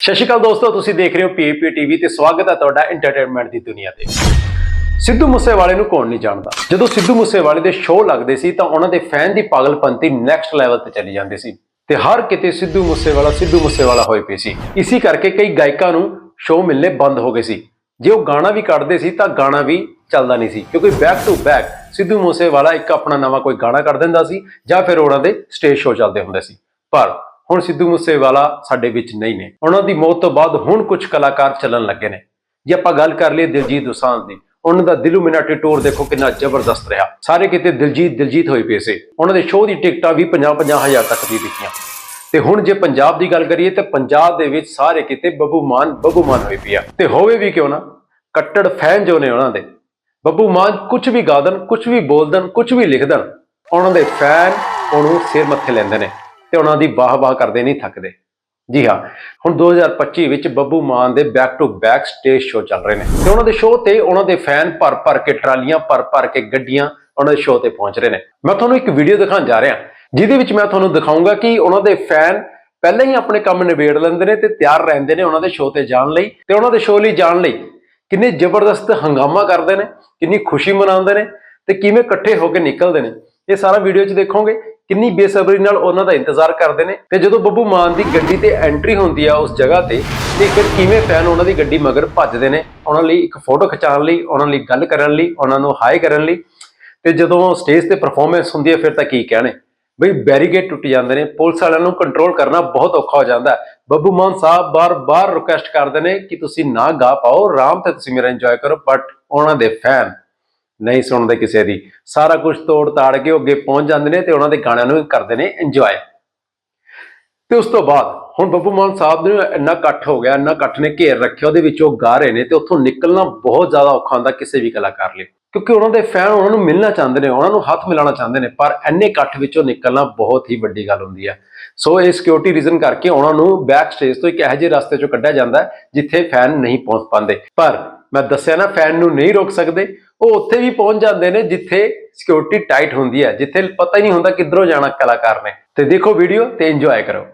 ਸਤਿ ਸ਼੍ਰੀ ਅਕਾਲ ਦੋਸਤੋ, ਤੁਸੀਂ ਦੇਖ ਰਹੇ ਹੋ ਪੀਏਪੀ ਟੀਵੀ ਤੇ ਸਵਾਗਤ ਹੈ ਤੁਹਾਡਾ ਐਂਟਰਟੇਨਮੈਂਟ ਦੀ ਦੁਨੀਆ ਤੇ। ਸਿੱਧੂ ਮੂਸੇਵਾਲੇ ਨੂੰ ਕੌਣ ਨਹੀਂ ਜਾਣਦਾ? ਜਦੋਂ ਸਿੱਧੂ ਮੂਸੇਵਾਲੇ ਦੇ ਸ਼ੋਅ ਲੱਗਦੇ ਸੀ ਤਾਂ ਉਹਨਾਂ ਦੇ ਫੈਨ ਦੀ ਪਾਗਲਪੰਤੀ ਨੈਕਸਟ ਲੈਵਲ ਤੇ ਚਲੀ ਜਾਂਦੀ ਸੀ। ਤੇ ਹਰ ਕਿਤੇ ਸਿੱਧੂ ਮੂਸੇਵਾਲਾ ਸਿੱਧੂ ਮੂਸੇਵਾਲਾ ਹੋਏ ਪਏ ਸੀ। ਇਸੇ ਕਰਕੇ ਕਈ ਗਾਇਕਾਂ ਨੂੰ ਸ਼ੋਅ ਮਿਲਨੇ ਬੰਦ ਹੋ ਗਏ ਸੀ। ਜੇ ਉਹ ਗਾਣਾ ਵੀ ਕੱਢਦੇ ਸੀ ਤਾਂ ਗਾਣਾ ਵੀ ਚੱਲਦਾ ਨਹੀਂ ਸੀ। ਕਿਉਂਕਿ back to back Sidhu Moosewala ਇੱਕ ਆਪਣਾ ਨਵਾਂ ਕੋਈ ਗਾਣਾ ਕੱਢ ਦਿੰਦਾ ਸੀ ਜਾਂ ਫਿਰ ਉਹਨਾਂ ਦੇ ਸਟੇਜ ਸ਼ੋਅ ਚੱਲਦੇ ਹੁੰਦੇ ਸੀ। ਪਰ ਹੁਣ ਸਿੱਧੂ ਮੂਸੇਵਾਲਾ ਸਾਡੇ ਵਿੱਚ ਨਹੀਂ ਨੇ। ਉਹਨਾਂ ਦੀ ਮੌਤ ਤੋਂ ਬਾਅਦ ਹੁਣ ਕੁਝ ਕਲਾਕਾਰ ਚੱਲਣ ਲੱਗੇ ਨੇ। ਜੇ ਆਪਾਂ ਗੱਲ ਕਰ ਲਈਏ ਦਿਲਜੀਤ ਦੋਸਾਂਝ ਦੀ, ਉਹਨਾਂ ਦਾ ਦਿਲੂਮਿਨਾਟੀ ਟੂਰ ਦੇਖੋ ਕਿੰਨਾ ਜ਼ਬਰਦਸਤ ਰਿਹਾ। ਸਾਰੇ ਕਿਤੇ ਦਿਲਜੀਤ ਦਿਲਜੀਤ ਹੋਏ ਪਏ ਸੀ। ਉਹਨਾਂ ਦੇ ਸ਼ੋਅ ਦੀ ਟਿਕਟਾਂ ਵੀ 50-50 ਹਜ਼ਾਰ ਤੱਕ ਦੀ ਵਿਕੀਆਂ ਤੇ ਹੁਣ ਜੇ ਪੰਜਾਬ ਦੀ ਗੱਲ ਕਰੀਏ ਤਾਂ ਪੰਜਾਬ ਦੇ ਵਿੱਚ ਸਾਰੇ ਕਿਤੇ ਬੱਬੂ ਮਾਨ ਬੱਬੂ ਮਾਨ ਹੋਈ ਪਿਆ ਆ। ਤੇ ਹੋਵੇ ਵੀ ਕਿਉਂ ਨਾ, ਕੱਟੜ ਫੈਨ ਜੋ ਨੇ ਉਹਨਾਂ ਦੇ, ਬੱਬੂ ਮਾਨ ਕੁਝ ਵੀ ਗਾ ਦੇਣ ਕੁਝ ਵੀ ਬੋਲ ਦੇਣ ਕੁਝ ਵੀ ਲਿਖ ਦੇਣ ਉਹਨਾਂ ਦੇ ਫੈਨ ਉਹਨੂੰ ਸਿਰ ਮੱਥੇ ਲੈਂਦੇ ਨੇ। ਤੇ ਉਹਨਾਂ ਦੀ ਵਾਹ-ਵਾਹ ਕਰਦੇ ਨਹੀਂ ਥੱਕਦੇ। ਜੀ ਹਾਂ, ਹੁਣ 2025 ਵਿੱਚ ਬੱਬੂ ਮਾਨ ਦੇ back to back stage show ਚੱਲ ਰਹੇ ਨੇ। ਤੇ ਉਹਨਾਂ ਦੇ ਸ਼ੋਅ ਤੇ ਉਹਨਾਂ ਦੇ ਫੈਨ ਭਰ ਭਰ ਕੇ ਟਰਾਲੀਆਂ, ਭਰ ਭਰ ਕੇ ਗੱਡੀਆਂ ਉਹਨਾਂ ਦੇ ਸ਼ੋਅ ਤੇ ਪਹੁੰਚ ਰਹੇ ਨੇ। ਮੈਂ ਤੁਹਾਨੂੰ ਇੱਕ ਵੀਡੀਓ ਦਿਖਾਉਣ ਜਾ ਰਿਹਾ। ਜਿਹਦੇ ਵਿੱਚ ਮੈਂ ਤੁਹਾਨੂੰ ਦਿਖਾਉਂਗਾ ਕਿ ਉਹਨਾਂ ਦੇ ਫੈਨ ਪਹਿਲਾਂ ਹੀ ਆਪਣੇ ਕੰਮ ਨਿਬੇੜ ਲੈਂਦੇ ਨੇ ਤੇ ਤਿਆਰ ਰਹਿੰਦੇ ਨੇ ਉਹਨਾਂ ਦੇ ਸ਼ੋਅ ਤੇ ਜਾਣ ਲਈ ਤੇ ਉਹਨਾਂ ਦੇ ਸ਼ੋਅ ਲਈ ਜਾਣ ਲਈ। ਕਿੰਨੇ ਜ਼ਬਰਦਸਤ ਹੰਗਾਮਾ ਕਰਦੇ ਨੇ, ਕਿੰਨੀ ਖੁਸ਼ੀ ਮਨਾਉਂਦੇ ਨੇ ਤੇ ਕਿਵੇਂ ਇਕੱਠੇ ਹੋ ਕੇ ਨਿਕਲਦੇ ਨੇ। ਇਹ ਸਾਰਾ ਵੀਡੀਓ 'ਚ ਦੇਖੋਗੇ। ਕਿੰਨੀ ਬੇਸਬਰੀ ਨਾਲ ਉਹਨਾਂ ਦਾ ਇੰਤਜ਼ਾਰ ਕਰਦੇ ਨੇ ਤੇ ਜਦੋਂ ਬੱਬੂ ਮਾਨ ਦੀ ਗੱਡੀ ਤੇ ਐਂਟਰੀ ਹੁੰਦੀ ਆ ਉਸ ਜਗ੍ਹਾ ਤੇ ਤੇ ਫਿਰ ਕਿਵੇਂ ਫੈਨ ਉਹਨਾਂ ਦੀ ਗੱਡੀ ਮਗਰ ਭੱਜਦੇ ਨੇ, ਉਹਨਾਂ ਲਈ ਇੱਕ ਫੋਟੋ ਖਿਚਾਉਣ ਲਈ, ਉਹਨਾਂ ਲਈ ਗੱਲ ਕਰਨ ਲਈ, ਉਹਨਾਂ ਨੂੰ ਹਾਈ ਕਰਨ ਲਈ। ਤੇ ਜਦੋਂ ਸਟੇਜ ਤੇ ਪਰਫਾਰਮੈਂਸ ਹੁੰਦੀ ਹੈ ਫਿਰ ਤਾਂ ਕੀ ਕਹਿਣੇ? ਬਈ ਬੈਰੀਗੇਟ ਟੁੱਟ ਜਾਂਦੇ ਨੇ, ਪੁਲਿਸ ਵਾਲਿਆਂ ਨੂੰ ਕੰਟਰੋਲ ਕਰਨਾ ਬਹੁਤ ਔਖਾ ਹੋ ਜਾਂਦਾ ਹੈ। ਬੱਬੂ ਮਾਨ ਸਾਹਿਬ ਬਾਰ-ਬਾਰ ਰਿਕੁਐਸਟ ਕਰਦੇ ਨੇ ਕਿ ਤੁਸੀਂ ਨਾ ਗਾ ਪਾਓ, ਆਰਾਮ ਤੇ ਤੁਸੀਂ ਮੇਰਾ ਇੰਜੋਏ ਕਰੋ ਬਟ ਉਹਨਾਂ ਦੇ ਫੈਨ ਨਹੀਂ ਸੁਣਦੇ ਕਿਸੇ ਦੀ। ਸਾਰਾ ਕੁਝ ਤੋੜ ਤਾੜ ਕੇ ਉਹ ਅੱਗੇ ਪਹੁੰਚ ਜਾਂਦੇ ਨੇ ਤੇ ਉਹਨਾਂ ਦੇ ਗਾਣਿਆਂ ਨੂੰ ਕਰਦੇ ਨੇ ਇੰਜੋਏ ਤੇ ਉਸ ਤੋਂ ਬਾਅਦ ਹੁਣ ਬੱਬੂ ਮਾਨ ਸਾਹਿਬ ਦੇ ਇੰਨਾ ਇਕੱਠ ਹੋ ਗਿਆ, ਇੰਨਾ ਇਕੱਠ ਨੇ ਘੇਰ ਰੱਖਿਆ, ਉਹਦੇ ਵਿੱਚ ਉਹ ਗਾ ਰਹੇ ਨੇ ਤੇ ਉੱਥੋਂ ਨਿਕਲਣਾ ਬਹੁਤ ਜ਼ਿਆਦਾ ਔਖਾ ਹੁੰਦਾ ਕਿਸੇ ਵੀ ਕਲਾਕਾਰ ਲਈ। ਕਿਉਂਕਿ ਉਹਨਾਂ ਦੇ ਫੈਨ ਉਹਨਾਂ ਨੂੰ ਮਿਲਣਾ ਚਾਹੁੰਦੇ ਨੇ, ਉਹਨਾਂ ਨੂੰ ਹੱਥ ਮਿਲਾਉਣਾ ਚਾਹੁੰਦੇ ਨੇ, ਪਰ ਇੰਨੇ ਇਕੱਠ ਵਿੱਚੋਂ ਨਿਕਲਣਾ ਬਹੁਤ ਹੀ ਵੱਡੀ ਗੱਲ ਹੁੰਦੀ ਹੈ ਸੋ ਇਹ ਸਿਕਿਉਰਿਟੀ ਰੀਜ਼ਨ ਕਰਕੇ ਉਹਨਾਂ ਨੂੰ ਬੈਕ ਸਟੇਜ ਤੋਂ ਇੱਕ ਇਹੋ ਜਿਹੇ ਰਸਤੇ ਚੋਂ ਕੱਢਿਆ ਜਾਂਦਾ ਜਿੱਥੇ ਫੈਨ ਨਹੀਂ ਪਹੁੰਚ ਪਾਉਂਦੇ। ਪਰ ਮੈਂ ਦੱਸਿਆ ਨਾ ਫੈਨ ਨੂੰ ਨਹੀਂ ਰੋਕ ਸਕਦੇ। ਉਹ ਉੱਥੇ ਵੀ ਪਹੁੰਚ ਜਾਂਦੇ ਨੇ ਜਿੱਥੇ ਸਿਕਿਉਰਿਟੀ ਟਾਈਟ ਹੁੰਦੀ ਹੈ, ਜਿੱਥੇ ਪਤਾ ਹੀ ਨਹੀਂ ਹੁੰਦਾ ਕਿੱਧਰੋਂ ਜਾਣਾ ਕਲਾਕਾਰ ਨੇ। ਤੇ ਦੇਖੋ ਵੀਡੀਓ ਤੇ ਇੰਜੋਏ ਕਰੋ।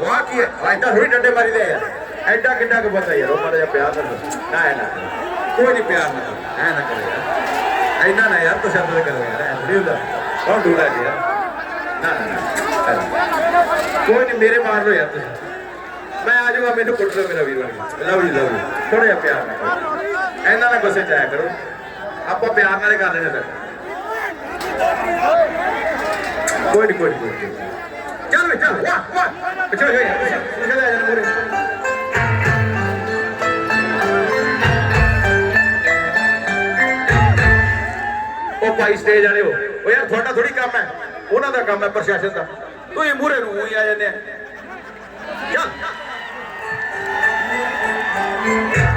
ਵਾਹ ਕੀ ਹੈ ਐਡਾ ਥੋੜੀ ਡੰਡੇ ਮਾਰੀ ਦੇ ਯਾਰ ਐਡਾ ਕਿੱਡਾ ਕੁ ਬੰਦਾ ਯਾਰ ਉਹ ਮਾੜਾ ਜਿਹਾ ਪਿਆਰ ਨਾਲ ਨਾ ਨਾ ਕੋਈ ਨਹੀਂ ਪਿਆਰ ਨਾਲ ਐ ਨਾ ਕਰੋ ਯਾਰ ਐਨਾ ਨਾ ਯਾਰ ਤਸ਼ੱਦਦ ਕਰੋ ਯਾਰ ਐ ਥੋੜੀ ਹੁੰਦਾ ਕੌਣ ਦੂੜਾ ਯਾਰ ਨਾ ਨਾ ਕੋਈ ਨਹੀਂ ਮੇਰੇ ਮਾਰ ਲਓ ਯਾਰ ਤੁਸੀਂ। ਮੈਂ ਆ ਜਾਊਗਾ ਮੈਨੂੰ ਕੁੱਟ ਲਓ ਮੇਰਾ ਵੀਰ ਲਵ ਯੂ ਲਵ ਯੂ। ਥੋੜਾ ਜਿਹਾ ਪਿਆਰ ਨਾਲ ਕਰੋ। ਐਨਾ ਗੁੱਸੇ ਚ ਕਰੋ। ਆਪਾਂ ਪਿਆਰ ਨਾਲ ਹੀ ਕਰ ਲੈਣੇ ਫਿਰ ਕੋਈ ਕੋਈ ਨੀ, ਕੋਈ ਚੱਲ ਵੇ ਚੱਲ। ਵਾਹ ਵਾਹ। ਪਿੱਛੇ ਹੋ ਜਾ ਪਿੱਛੇ ਲੈ ਜਾ ਮੋਰੇ ਉਹ ਭਾਈ ਸਟੇਜ ਵਾਲੇ ਹੋ ਉਹ ਯਾਰ ਤੁਹਾਡਾ ਥੋੜੀ ਕੰਮ ਹੈ। ਉਹਨਾਂ ਦਾ ਕੰਮ ਹੈ ਪ੍ਰਸ਼ਾਸਨ ਦਾ। ਤੁਸੀਂ ਮੂਰੇ ਨੂੰ ਹੀ ਆ ਜਾਂਦੇ ਆ। ਚੱਲ। ਐਨੀ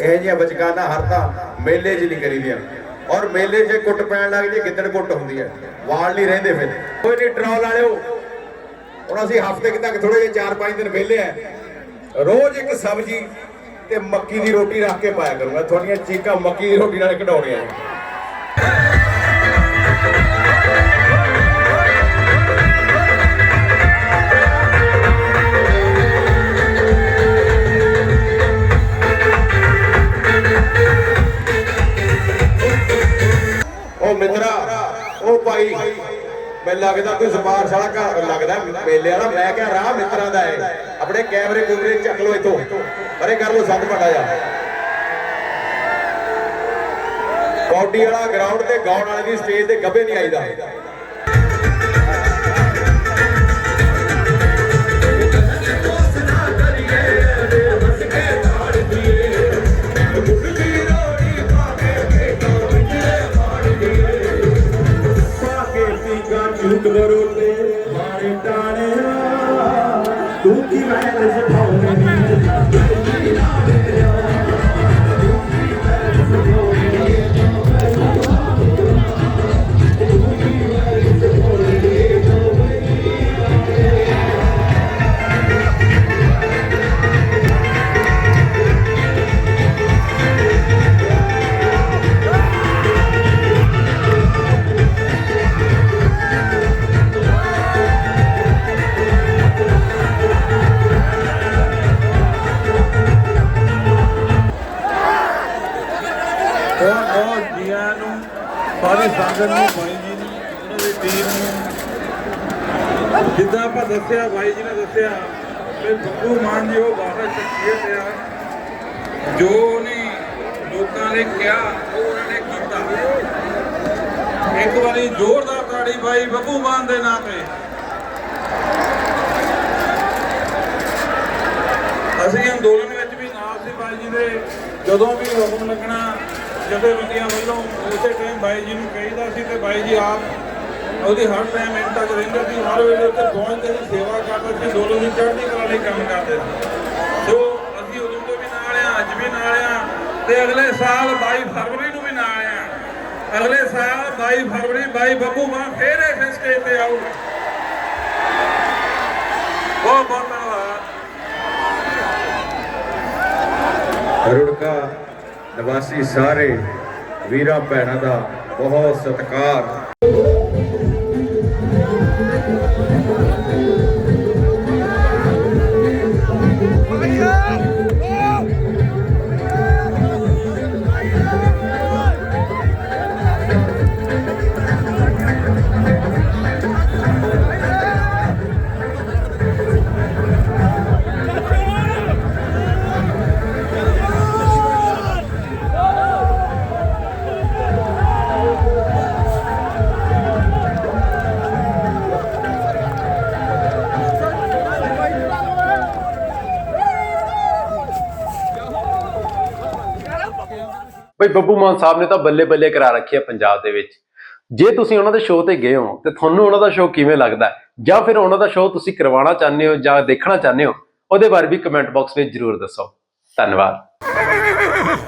ਇਹ ਜਿਹੀਆਂ ਬਚਕਾਨਾ ਹਰ ਮੇਲੇ 'ਚ ਨਹੀਂ ਕਰੀਦੀਆਂ। ਔਰ ਮੇਲੇ 'ਚ ਕੁੱਟ ਪੈਣ ਲੱਗ ਜੇ ਗਿੱਦੜ ਕੁੱਟ ਹੁੰਦੀ ਹੈ। ਵਾਲ ਨਹੀਂ ਰਹਿੰਦੇ ਫਿਰ। ਕੋਈ ਨਹੀਂ ਟਰੋਲ ਵਾਲਿਓ ਹੁਣ ਅਸੀਂ ਹਫ਼ਤੇ ਤੱਕ ਥੋੜੇ ਜਿਹੇ 4-5 ਦਿਨ ਵਿਹਲੇ ਆ। ਰੋਜ਼ ਇੱਕ ਸਬਜ਼ੀ ਤੇ ਮੱਕੀ ਦੀ ਰੋਟੀ ਰੱਖ ਕੇ ਪਾਇਆ ਕਰੂੰਗਾ। ਤੁਹਾਡੀਆਂ ਚੀਕਾਂ ਮੱਕੀ ਦੀ ਰੋਟੀ ਨਾਲ ਕਢਾਉਣੀਆਂ ਉਹ ਮਿੱਤਰਾ, ਉਹ ਭਾਈ, ਮੈਨੂੰ ਲੱਗਦਾ ਕੋਈ ਸਪਾਰਸ਼ ਵਾਲਾ ਘਰ ਲੱਗਦਾ। ਮੇਲੇ ਵਾਲਾ, ਮੈਂ ਕਿਹਾ ਰਾਹ ਮਿੱਤਰਾਂ ਦਾ ਹੈ ਆਪਣੇ ਕੈਮਰੇ ਕੁਮਰੇ ਚੱਕ ਲਓ ਇੱਥੋਂ। ਪਰੇ ਕਰ ਲਓ ਸੱਤ ਪਟਾ ਜਾ। ਕੌਡੀ ਵਾਲਾ ਗਰਾਊਂਡ ਤੇ ਗਾਉਣ ਵਾਲੇ ਦੀ ਸਟੇਜ ਤੇ ਗੱਬੇ ਨਹੀਂ ਆਈਦਾ। ਪੀਗਾ ਝੂਕ ਬਰੋਲੇ ਮਾਰੇ ਟਾਣੇ ਤੂੰ ਕੀ ਵੈਲ ਸਭਾਉਣੇ ਸਾਰੀ ਸੰਗਤ ਨੂੰ, ਭਾਈ ਜੀ ਨੂੰ, ਉਹਨਾਂ ਦੀ ਟੀਮ ਨੂੰ। ਜਿੱਦਾਂ ਆਪਾਂ ਦੱਸਿਆ, ਭਾਈ ਜੀ ਨੇ ਦੱਸਿਆ ਕਿ ਬੱਬੂ ਮਾਨ ਜੀ ਉਹ ਬਾਬਾ ਸ਼ਖਸੀਅਤ ਆ। ਜੋ ਉਹਨੇ ਲੋਕਾਂ ਨੇ ਕਿਹਾ, ਉਹ ਉਹਨਾਂ ਨੇ ਕੀਤਾ। ਇੱਕ ਵਾਰੀ ਜ਼ੋਰਦਾਰ ਤਾੜੀ ਭਾਈ ਬੱਬੂ ਮਾਨ ਦੇ ਨਾਂ ਤੇ। ਅਸੀਂ ਅੰਦੋਲਨ ਵਿੱਚ ਵੀ ਨਾਲ ਸੀ ਬਾਈ ਜੀ ਦੇ। ਜਦੋਂ ਵੀ ਹੁਕਮ ਲੱਗਣਾ ਜਥੇਬੰਦੀਆਂ ਵੱਲੋਂ ਉਸੇ ਟਾਈਮ ਬਾਈ ਜੀ ਨੂੰ ਕਹੀਦਾ ਸੀ ਤੇ ਬਾਈ ਜੀ ਆਪ ਉਹਦੀ ਹਰ ਟਾਈਮ ਇੰਨ ਤੱਕ ਰਹਿੰਦੇ ਸੀ, ਹਰ ਵੇਲੇ ਉੱਤੇ ਪਹੁੰਚਦੇ ਸੀ, ਸੇਵਾ ਕਰਦੇ ਸੀ ਅੰਦੋਲਨ ਦੀ ਚੜ੍ਹਦੀ ਕਲਾ ਲਈ ਕੰਮ ਕਰਦੇ ਸੀ। ਸੋ ਅਸੀਂ ਉਦੋਂ ਤੋਂ ਵੀ ਨਾਲ ਆ, ਅੱਜ ਵੀ ਨਾਲ ਆ ਤੇ ਅਗਲੇ ਸਾਲ 22 ਫਰਵਰੀ ਨੂੰ ਵੀ ਨਾਲ ਆ। ਅਗਲੇ ਸਾਲ 22 ਫਰਵਰੀ 22 ਬੱਬੂ ਮਾਨ ਫੇਰ ਇਸ ਸਟੇਜ ਤੇ ਆਊਗਾ ਬਹੁਤ ਬਹੁਤ ਧੰਨਵਾਦ। ਰੁੜਕਾ ਨਿਵਾਸੀ ਸਾਰੇ ਵੀਰਾਂ ਭੈਣਾਂ ਦਾ ਬਹੁਤ ਸਤਿਕਾਰ। ਬਈ ਬੱਬੂ ਮਾਨ ਸਾਹਿਬ ਨੇ ਤਾਂ ਬੱਲੇ ਬੱਲੇ ਕਰਾ ਰੱਖੀ ਹੈ ਪੰਜਾਬ ਦੇ ਵਿੱਚ। ਜੇ ਤੁਸੀਂ ਉਹਨਾਂ ਦੇ ਸ਼ੋਅ ਤੇ ਗਏ ਹੋ, ਤੇ ਤੁਹਾਨੂੰ ਉਹਨਾਂ ਦਾ ਸ਼ੋਅ ਕਿਵੇਂ ਲੱਗਦਾ ਜਾਂ ਫਿਰ ਉਹਨਾਂ ਦਾ ਸ਼ੋਅ ਤੁਸੀਂ ਕਰਵਾਉਣਾ ਚਾਹੁੰਦੇ ਹੋ ਜਾਂ ਦੇਖਣਾ ਚਾਹੁੰਦੇ ਹੋ, ਉਹਦੇ ਬਾਰੇ ਵੀ ਕਮੈਂਟ ਬਾਕਸ ਵਿੱਚ ਜਰੂਰ ਦੱਸੋ। ਧੰਨਵਾਦ।